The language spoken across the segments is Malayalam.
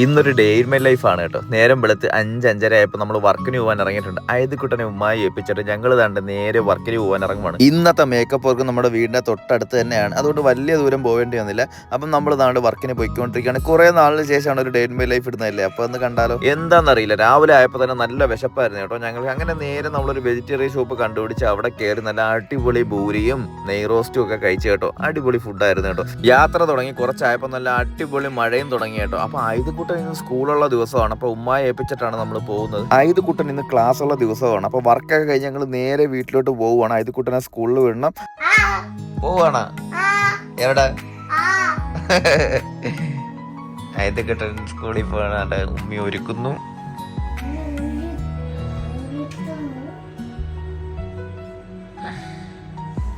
ഇന്നൊരു ഡേ ഇൻ മൈ ലൈഫ് ആണ് കേട്ടോ. നേരം വെളുത്ത് അഞ്ച് അഞ്ചര ആയപ്പോൾ നമ്മൾ വർക്കിന് പോകാൻ ഇറങ്ങിയിട്ടുണ്ട്. അയതുക്കുട്ടനെ ഉമ്മായി ഏൽപ്പിച്ചിട്ട് ഞങ്ങൾ താണ്ട് നേരെ വർക്കിന് പോകാൻ ഇറങ്ങുവാണ്. ഇന്നത്തെ മേക്കപ്പ് വർക്ക് നമ്മുടെ വീടിന്റെ തൊട്ടടുത്ത് തന്നെയാണ്. അതുകൊണ്ട് വലിയ ദൂരം പോകേണ്ടി വന്നില്ല. അപ്പം നമ്മൾ നാട് വർക്കിന് പോയിക്കൊണ്ടിരിക്കുകയാണ്. കുറേ നാളിന് ശേഷമാണ് ഒരു ഡേ ഇൻ മൈ ലൈഫ് ഇടുന്നതല്ലേ? അപ്പോൾ ഒന്ന് കണ്ടാലോ? എന്താണെന്നറിയില്ല രാവിലെ ആയപ്പോൾ തന്നെ നല്ല വിശപ്പായിരുന്നു കേട്ടോ. ഞങ്ങൾ അങ്ങനെ നേരെ നമ്മളൊരു വെജിറ്റേറിയൻ ഷോപ്പ് കണ്ടുപിടിച്ച് അവിടെ കയറി നല്ല അടിപൊളി ബൂരിയും നെയ് റോസ്റ്റും ഒക്കെ കഴിച്ചു കേട്ടോ. അടിപൊളി ഫുഡായിരുന്നു കേട്ടോ. യാത്ര തുടങ്ങി കുറച്ചായപ്പോൾ നല്ല അടിപൊളി മഴയും തുടങ്ങി കേട്ടോ. അപ്പോൾ ആയുധക്കുട്ടൻ ഇന്ന് സ്കൂളുള്ള ദിവസമാണ്. അപ്പോൾ ഉമ്മയെ ഏൽപ്പിച്ചിട്ടാണ് നമ്മൾ പോകുന്നത്. ആയുധക്കുട്ടൻ ഇന്ന് ക്ലാസ് ഉള്ള ദിവസമാണ്. അപ്പോൾ വർക്കൊക്കെ കഴിഞ്ഞ് ഞങ്ങൾ നേരെ വീട്ടിലോട്ട് പോവുകയാണ് ആയുധക്കുട്ടനെ സ്കൂളിൽ വിടണം. പോവാണ് എവിടെ? ആയുധക്കുട്ടൻ സ്കൂളിൽ പോകണ ഉമ്മി ഒരുക്കുന്നു.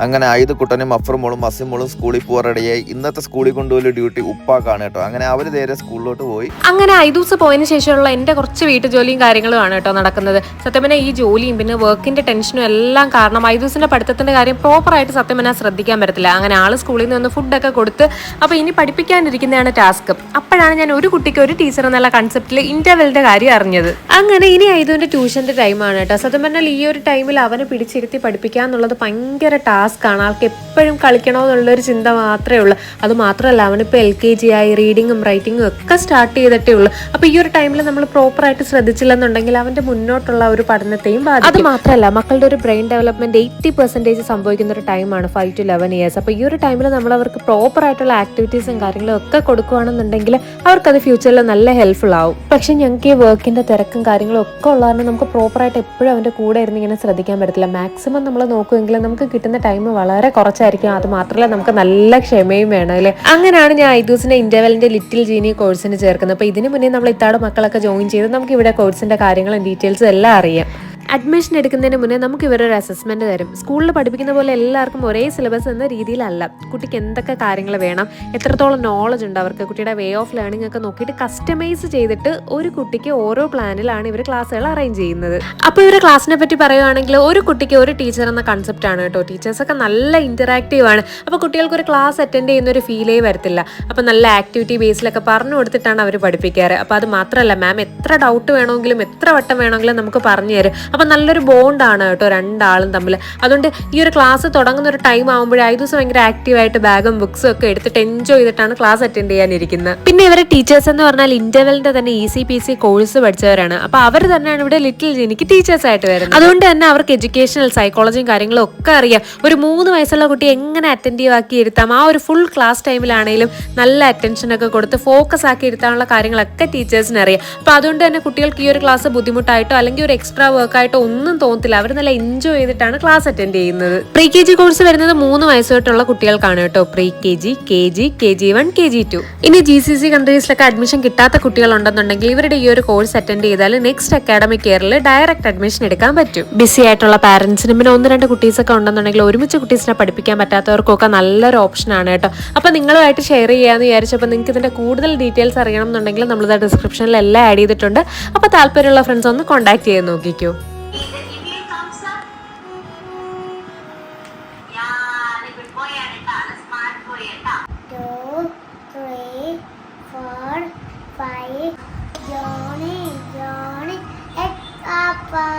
അങ്ങനെ ആയുധക്കുട്ടനും അഫ്രമോളും അസിമോളും സ്കൂളിൽ പോകാൻ റെഡിയായി ഇന്നത്തെ സ്കൂളിൽ കൊണ്ടുപോയി ഡ്യൂട്ടി ഉപ്പാക്കാണ് കേട്ടോ. അങ്ങനെ അവർ നേരെ സ്കൂളിലോട്ട് പോയി. അങ്ങനെ ഐദൂസ് പോയതിനു ശേഷമുള്ള എന്റെ കുറച്ച് വീട്ടു ജോലിയും കാര്യങ്ങളും ആണ് കേട്ടോ നടക്കുന്നത്. സത്യം പറഞ്ഞാൽ ഈ ജോലിയും പിന്നെ വർക്കിന്റെ ടെൻഷനും എല്ലാം കാരണം ഐദൂസിന്റെ പഠിത്തത്തിന്റെ കാര്യം പ്രോപ്പറായിട്ട് സത്യം പറഞ്ഞാൽ ശ്രദ്ധിക്കാൻ പറ്റത്തില്ല. അങ്ങനെ ആൾ സ്കൂളിൽ നിന്ന് ഫുഡൊക്കെ കൊടുത്ത് അപ്പോൾ ഇനി പഠിപ്പിക്കാനിരിക്കുന്നതാണ് ടാസ്ക് അപ്പോഴാണ് ഞാൻ ഒരു കുട്ടിക്ക് ഒരു ടീച്ചർ എന്നുള്ള കൺസെപ്റ്റിൽ ഇന്റർവെലിന്റെ കാര്യം അറിഞ്ഞത്. അങ്ങനെ ഇനി ഐദുവിന്റെ ട്യൂഷന്റെ ടൈമാണ് കേട്ടോ. സത്യം പറഞ്ഞാൽ ഈ ഒരു ടൈമിൽ അവനെ പിടിച്ചിരുത്തി പഠിപ്പിക്കുക എന്നുള്ളത് ഭയങ്കര ടാസ്ക് ആണ് ആൾക്ക് എപ്പോഴും കളിക്കണമെന്നുള്ളൊരു ചിന്ത മാത്രമേ ഉള്ളൂ. അത് മാത്രമല്ല അവനിപ്പോൾ എൽ കെ ജി ആയി റീഡിങ്ങും റൈറ്റിങ്ങും ഒക്കെ സ്റ്റാർട്ട് ചെയ്തിട്ടേ ഉള്ളൂ. അപ്പോൾ ഈ ഒരു ടൈമിൽ നമ്മൾ പ്രോപ്പറായിട്ട് ശ്രദ്ധിച്ചില്ലെന്നുണ്ടെങ്കിൽ അവന്റെ മുന്നോട്ടുള്ള ഒരു പഠനത്തെയും ബാധിക്കും. അത് മാത്രമല്ല മക്കളുടെ ഒരു ബ്രെയിൻ ഡെവലപ്മെന്റ് എയ്റ്റി പെർസെന്റേജ് സംഭവിക്കുന്ന ഒരു ടൈമാണ് ഫൈവ് ടു ലെവൻ ഇയേഴ്സ് അപ്പോൾ ഈ ഒരു ടൈമിൽ നമ്മൾ അവർക്ക് പ്രോപ്പറായിട്ടുള്ള ആക്ടിവിറ്റീസും കാര്യങ്ങളും ഒക്കെ കൊടുക്കുകയാണെന്നുണ്ടെങ്കിൽ അവർക്കത് ഫ്യൂച്ചറിൽ നല്ല ഹെൽപ്ഫുൾ ആവും. പക്ഷേ ഞങ്ങൾക്ക് ഈ വർക്കിന്റെ തിരക്കും കാര്യങ്ങളും ഒക്കെ ഉള്ളതാണ് നമുക്ക് പ്രോപ്പറായിട്ട് എപ്പോഴും അവന്റെ കൂടെ ഇരുന്ന് ഇങ്ങനെ ശ്രദ്ധിക്കാൻ പറ്റത്തില്ല. മാക്സിമം നമ്മൾ നോക്കുമെങ്കിൽ നമുക്ക് കിട്ടുന്ന ടൈം വളരെ കുറച്ചായിരിക്കും. അത് മാത്രമല്ല നമുക്ക് നല്ല ക്ഷമയും വേണം അല്ലേ? അങ്ങനെയാണ് ഞാൻ ഐദൂസിന്റെ ഇന്റർവെലിന്റെ ലിറ്റിൽ ജീനി കോഴ്സിന് ചേർക്കുന്നത്. അപ്പോൾ ഇതിന് മുന്നേ നമ്മൾ ഇത്താട് മക്കളൊക്കെ ജോയിൻ ചെയ്ത് നമുക്ക് ഇവിടെ കോഴ്സിന്റെ കാര്യങ്ങളും ഡീറ്റെയിൽസും എല്ലാം അറിയാം. അഡ്മിഷൻ എടുക്കുന്നതിന് മുന്നേ നമുക്ക് ഇവരൊരു അസസ്മെന്റ് തരും. സ്കൂളിൽ പഠിപ്പിക്കുന്ന പോലെ എല്ലാവർക്കും ഒരേ സിലബസ് എന്ന രീതിയിലല്ല. കുട്ടിക്ക് എന്തൊക്കെ കാര്യങ്ങൾ വേണം എത്രത്തോളം നോളജ് ഉണ്ട് അവർക്ക് കുട്ടിയുടെ വേ ഓഫ് ലേണിംഗ് ഒക്കെ നോക്കിയിട്ട് കസ്റ്റമൈസ് ചെയ്തിട്ട് ഒരു കുട്ടിക്ക് ഓരോ പ്ലാനിലാണ് ഇവർ ക്ലാസ്സുകൾ അറേഞ്ച് ചെയ്യുന്നത്. അപ്പോൾ ഇവരുടെ ക്ലാസ്സിനെ പറ്റി പറയുകയാണെങ്കിൽ ഒരു കുട്ടിക്ക് ഒരു ടീച്ചർ എന്ന കൺസെപ്റ്റ് ആണ് കേട്ടോ. ടീച്ചേഴ്സൊക്കെ നല്ല ഇന്ററാക്റ്റീവ് ആണ്. അപ്പോൾ കുട്ടികൾക്ക് ഒരു ക്ലാസ് അറ്റൻഡ് ചെയ്യുന്ന ഒരു ഫീലേ വരത്തില്ല. അപ്പോൾ നല്ല ആക്ടിവിറ്റി ബേസിലൊക്കെ പറഞ്ഞു കൊടുത്തിട്ടാണ് അവർ പഠിപ്പിക്കാറ്. അപ്പോൾ അത് മാത്രമല്ല മാം എത്ര ഡൗട്ട് വേണമെങ്കിലും എത്ര വട്ടം വേണമെങ്കിലും നമുക്ക് പറഞ്ഞു തരും. അപ്പം നല്ലൊരു ബോണ്ടാണ് കേട്ടോ രണ്ടാളും തമ്മിൽ അതുകൊണ്ട് ഈ ഒരു ക്ലാസ് തുടങ്ങുന്ന ഒരു ടൈം ആകുമ്പോഴേ ഐ ദിവസം ഭയങ്കര ആക്റ്റീവായിട്ട് ബാഗും ബുക്സും ഒക്കെ എടുത്തിട്ട് എൻജോയ് ചെയ്തിട്ടാണ് ക്ലാസ് അറ്റൻഡ് ചെയ്യാനിരിക്കുന്നത് പിന്നെ ഇവരെ ടീച്ചേഴ്സ് എന്ന് പറഞ്ഞാൽ ഇന്റർവെലിന്റെ തന്നെ E C P C course പഠിച്ചവരാണ്. അപ്പോൾ അവർ തന്നെയാണ് ഇവിടെ ലിറ്റിൽ ജിനിക്ക് ടീച്ചേഴ്സ് ആയിട്ട് വരുന്നത്. അതുകൊണ്ട് തന്നെ അവർക്ക് എഡ്യൂക്കേഷണൽ സൈക്കോളജിയും കാര്യങ്ങളും ഒക്കെ അറിയാം. ഒരു മൂന്ന് വയസ്സുള്ള കുട്ടി എങ്ങനെ അറ്റന്റീവ് ആക്കി ഇരുത്താം? ആ ഒരു ഫുൾ ക്ലാസ് ടൈമിലാണെങ്കിലും നല്ല അറ്റൻഷൻ ഒക്കെ കൊടുത്ത് ഫോക്കസ് ആക്കി ഇരുത്താനുള്ള കാര്യങ്ങളൊക്കെ ടീച്ചേഴ്സിന് അറിയാം. അപ്പോൾ അതുകൊണ്ട് തന്നെ കുട്ടികൾക്ക് ഈ ഒരു ക്ലാസ് ബുദ്ധിമുട്ടായിട്ടോ അല്ലെങ്കിൽ ഒരു എക്സ്ട്രാ വർക്കായിട്ടോ ഒന്നും തോന്നത്തില്ല. അവർ നല്ല എൻജോയ് ചെയ്തിട്ടാണ് ക്ലാസ് അറ്റൻഡ് ചെയ്യുന്നത്. പ്രീ കെ ജി കോഴ്സ് വരുന്നത് മൂന്ന് വയസ്സായിട്ടുള്ള കുട്ടികൾക്കാണ് കേട്ടോ. Pre K G K G K G one K G two ഇനി ജി സി സി കൺട്രീസിലൊക്കെ അഡ്മിഷൻ കിട്ടാത്ത കുട്ടികളുണ്ടെന്നുണ്ടെങ്കിൽ ഇവരുടെ ഈ ഒരു കോഴ്സ് അറ്റൻഡ് ചെയ്താൽ നെക്സ്റ്റ് അക്കാഡമിക് ഇയറിൽ ഡയറക്റ്റ് അഡ്മിഷൻ എടുക്കാൻ പറ്റും. ബിസി ആയിട്ടുള്ള പാരന്റ്സിനും പിന്നെ ഒന്ന് രണ്ട് കുട്ടീസൊക്കെ ഉണ്ടെന്നുണ്ടെങ്കിൽ ഒരുമിച്ച് കുട്ടീസിനെ പഠിപ്പിക്കാൻ പറ്റാത്തവർക്കൊക്കെ നല്ലൊരു ഓപ്ഷനാണ് കേട്ടോ. അപ്പോൾ നിങ്ങളുമായിട്ട് ഷെയർ ചെയ്യാമെന്ന് വിചാരിച്ചപ്പോൾ നിങ്ങൾക്ക് ഇതിന്റെ കൂടുതൽ ഡീറ്റെയിൽസ് അറിയണം എന്നുണ്ടെങ്കിൽ നമ്മളിത് ഡിസ്ക്രിപ്ഷനിൽ എല്ലാം ആഡ് ചെയ്തിട്ടുണ്ട്. അപ്പോൾ താല്പര്യമുള്ള ഫ്രണ്ട്സ് ഒന്ന് കോൺടാക്ട് ചെയ്ത് നോക്കിക്കോ.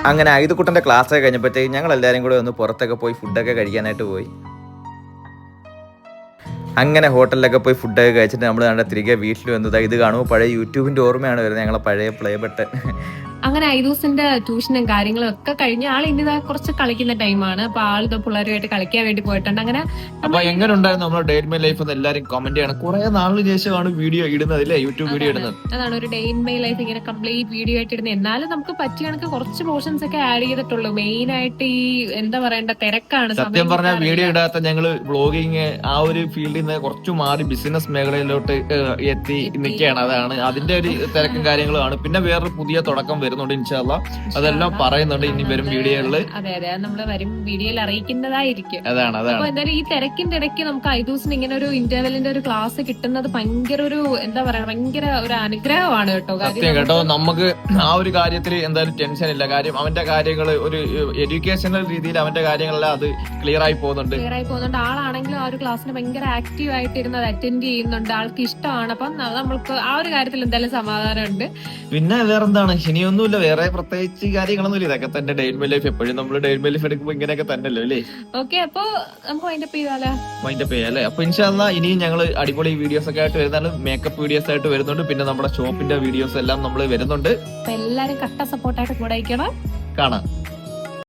അങ്ങനെ ആയുധക്കുട്ടന്റെ ക്ലാസ് ഒക്കെ കഴിഞ്ഞപ്പോഴത്തേക്ക് ഞങ്ങൾ എല്ലാവരും കൂടെ ഒന്ന് പുറത്തൊക്കെ പോയി ഫുഡൊക്കെ കഴിക്കാനായിട്ട് പോയി. അങ്ങനെ ഹോട്ടലിലൊക്കെ പോയി ഫുഡൊക്കെ കഴിച്ചിട്ട് നമ്മൾ കണ്ട തിരികെ വീട്ടിൽ വന്നത്. ഇത് കാണുമ്പോൾ പഴയ യൂട്യൂബിന്റെ ഓർമ്മയാണ് വരുന്നത്. ഞങ്ങളെ പഴയ പ്ലേ ബട്ടൺ. അങ്ങനെ ഐദൂസിന്റെ ട്യൂഷനും കാര്യങ്ങളും ഒക്കെ കഴിഞ്ഞ് ആൾ ഇനി കുറച്ച് കളിക്കുന്ന ടൈമാണ് അപ്പൊ ആൾ ഇത് പിള്ളേരുമായിട്ട് കളിക്കാൻ വേണ്ടി പോയിട്ടുണ്ട്. അങ്ങനെ അപ്പൊ എങ്ങനെ ഉണ്ടായിരുന്നു നമ്മുടെ ഡേ ഇൻ മൈ ലൈഫ് എന്ന് എല്ലാരും കമന്റ് ചെയ്യണം. കുറെ നാളിന് ശേഷമാണ് വീഡിയോ ഇടുന്നത് അല്ലേ? യൂട്യൂബ് വീഡിയോ ഇടുന്നത്. അതാണ് ഒരു ഡേ ഇൻ മൈ ലൈഫ് ഇങ്ങനെ കംപ്ലീറ്റ് വീഡിയോ ആയിട്ട് ഇടുന്നത്. എന്നാലും നമുക്ക് പറ്റിയ കണക്ക് കുറച്ച് പോർഷൻസ് ഒക്കെ ആഡ് ചെയ്തിട്ടുള്ളൂ. മെയിൻ ആയിട്ട് ഈ എന്താ പറയണ്ട തിരക്കാണ് സത്യം പറഞ്ഞാൽ വീഡിയോ ഇടാത്ത ഞങ്ങൾ വ്ളോഗിങ് ആ ഒരു ഫീൽഡിൽ നിന്ന് കുറച്ച് മാറി ബിസിനസ് മേഖലയിലോട്ട് എത്തി നിൽക്കുകയാണ്. അതാണ് അതിന്റെ ഒരു തിരക്കും കാര്യങ്ങളുമാണ് പിന്നെ വേറൊരു പുതിയ തുടക്കം വരുന്നുണ്ട് ഇൻഷാല്ല അതെല്ലാം പറയുന്നുണ്ട് ഇനി വരും വീഡിയോകളിൽ അതെ അതെ നമ്മൾ വരും വീഡിയോയിൽ അറിയിക്കുന്നതായിരിക്കും. അതാണ് അതാണ്. എന്തായാലും ഈ തിരക്കിന്റെ ഇടയ്ക്ക് നമുക്ക് ഐദൂസിന് ഇങ്ങനെ ഒരു ഇന്റർവെലിന്റെ ഒരു ക്ലാസ് കിട്ടുന്നത് ഭയങ്കര ഒരു എന്താ പറയാ ഭയങ്കര ഒരു അനുഗ്രഹമാണ് കേട്ടോ. സത്യം കേട്ടോ നമുക്ക് ആ ഒരു കാര്യത്തിൽ എന്തായാലും ടെൻഷൻ ഇല്ല. കാര്യം അവന്റെ കാര്യങ്ങൾ ഒരു എഡ്യൂക്കേഷണൽ രീതിയിൽ അവന്റെ കാര്യങ്ങളെല്ലാം അത് ക്ലിയർ ആയി പോകുന്നുണ്ട്. ക്ലിയർ ആയി പോകുന്നുണ്ട്. ആളാണെങ്കിലും ആ ഒരു ക്ലാസ്സിന് ഭയങ്കര ആക്റ്റീവ് ആയിട്ട് ഇരുന്ന് അത് അറ്റൻഡ് ചെയ്യുന്നുണ്ട്. ആൾക്ക് ഇഷ്ടമാണ്. അപ്പം നമ്മൾക്ക് ആ ഒരു കാര്യത്തിൽ എന്തായാലും സമാധാനമുണ്ട്. പിന്നെ വേറെന്താണ്? ഇനിയൊന്നുമില്ല വേറെ പ്രത്യേകിച്ച് കാര്യങ്ങളൊന്നുമില്ല. ഇതൊക്കെ തന്നെ ഡെയിൻ ലൈഫ്. എപ്പോഴും നമ്മൾ ഡെയിൻ ലൈഫ് എടുക്കുമ്പോൾ ഇങ്ങനെയൊക്കെ തന്നെയല്ലോ? അല്ലേ? ഓക്കെ അപ്പൊ നമുക്ക് വൈൻഡപ്പ് ചെയ്താലോ? മൈൻഡപ്പ് ചെയ്യാം അല്ലേ? അപ്പൊ ഇൻഷാല്ല ഇനിയും ഞങ്ങൾ അടിപൊളി വീഡിയോസ് ഒക്കെ ആയിട്ട് വരുന്നുണ്ട് മേക്കപ്പ് വീഡിയോസ് ആയിട്ട് വരുന്നുണ്ട്. പിന്നെ നമ്മുടെ ഷോപ്പിന്റെ വീഡിയോസ് എല്ലാം നമ്മൾ വരുന്നുണ്ട്. എല്ലാവരും എല്ലാരും കട്ട സപ്പോർട്ടായിട്ട് കൂടെ കാണാം.